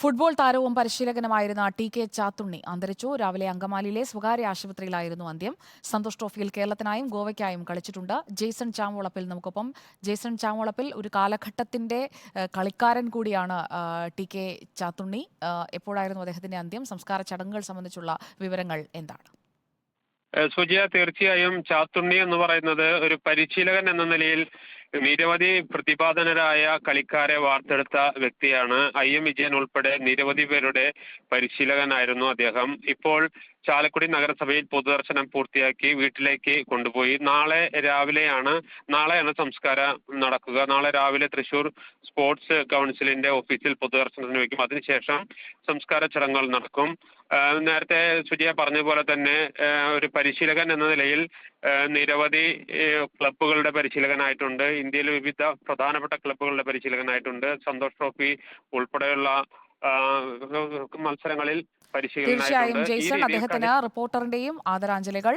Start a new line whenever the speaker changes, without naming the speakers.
Football താരവും പരിശീലകനുമായിരുന്ന T K Chathunni അന്തരിച്ചു. രാവിലെ അങ്കമാലിയിലെ സ്വകാര്യ ആശുപത്രിയിലായിരുന്നു അന്ത്യം. സന്തോഷ് ട്രോഫിയിൽ കേരളത്തിനായും ഗോവയ്ക്കായും കളിച്ചിട്ടുണ്ട്. ജെയ്സൺ ചാമുളപ്പിൽ നമുക്കൊപ്പം. ജെയ്സൺ ചാമുളപ്പിൽ ഒരു കാലഘട്ടത്തിന്റെ കളിക്കാരൻ കൂടിയാണ് ടി കെ ചാത്തുണ്ണി. എപ്പോഴായിരുന്നു അദ്ദേഹത്തിന്റെ അന്ത്യം? സംസ്കാര ചടങ്ങുകൾ സംബന്ധിച്ചുള്ള വിവരങ്ങൾ എന്താണ്?
സുജിയ തീർച്ചയായും ചാത്തുണ്ണി എന്ന് പറയുന്നത് ഒരു പരിശീലകൻ എന്ന നിലയിൽ നിരവധി പ്രതിപാദനരായ കളിക്കാരെ വാർത്തെടുത്ത വ്യക്തിയാണ് ഐ എം വിജയൻ ഉൾപ്പെടെ നിരവധി പേരുടെ പരിശീലകനായിരുന്നു അദ്ദേഹം. ഇപ്പോൾ ചാലക്കുടി നഗരസഭയിൽ പൊതുദർശനം പൂർത്തിയാക്കി വീട്ടിലേക്ക് കൊണ്ടുപോയി. നാളെ രാവിലെയാണ് നാളെയാണ് സംസ്കാരം നടക്കുക. നാളെ രാവിലെ തൃശൂർ സ്പോർട്സ് കൗൺസിലിന്റെ ഓഫീസിൽ പൊതുദർശനത്തിന് വയ്ക്കും അതിനുശേഷം സംസ്കാര ചടങ്ങുകൾ നടക്കും. നേരത്തെ സുജിയ പറഞ്ഞ പോലെ തന്നെ ഒരു പരിശീലകൻ എന്ന നിലയിൽ നിരവധി ക്ലബ്ബുകളുടെ പരിശീലകനായിട്ടുണ്ട്. ഇന്ത്യയിലെ വിവിധ പ്രധാനപ്പെട്ട ക്ലബ്ബുകളുടെ പരിശീലകനായിട്ടുണ്ട്. സന്തോഷ് ട്രോഫി ഉൾപ്പെടെയുള്ള ആഹ് പരിശീലനം
തീർച്ചയായും ജെയ്സൺ അദ്ദേഹത്തിന് റിപ്പോർട്ടറിന്റെയും ആദരാഞ്ജലികൾ.